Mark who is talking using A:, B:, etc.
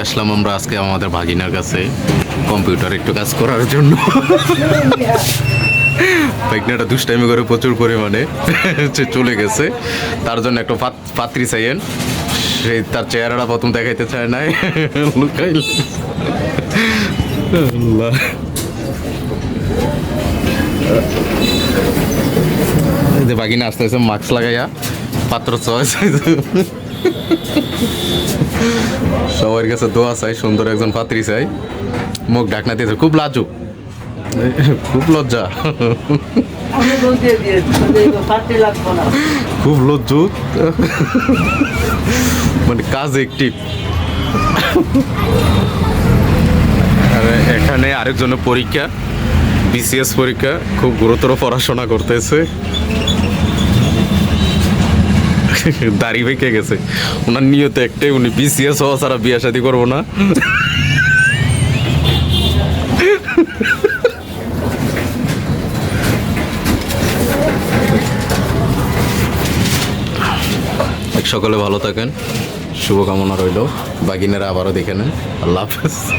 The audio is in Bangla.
A: আসলাম আমরা আজকে আমাদের ভাগিনার কাছে কম্পিউটার একটু কাজ করার জন্য। ভাগিনাটা দুষ্টাইমি করে প্রচুর পরিমাণে সে চলে গেছে। তার জন্য একটা পাত্রী চাইয়েন। সে তার চেহারাটা প্রথম দেখাইতে চায় নাই। লুকাইল। যে আস্তে আস্তে মাস্ক লাগাইয়া, পাত্র চয়েস। সবার কাছে দোয়া চাই সুন্দর একজন পাত্রী চাই। মুখ ঢাকনা দিয়েছে খুব লাজুক। খুব লজ্জা। খুব লজ্জুক। মানে কাজ একটি। আর এখানে আরেকজনের পরীক্ষা বিসিএস পরীক্ষা খুব গুরুতর পড়াশোনা করতেছে। দাড়ি বেঁকে গেছে। ওনার নিয়ত একটাই, উনি বিসিএস হওয়া ছাড়া বিয়ে শাদি করব না। সকলে ভালো থাকেন। শুভকামনা রইল। বাগিনেরা আবারও দেখে নেন। আল্লাহ হাফেজ।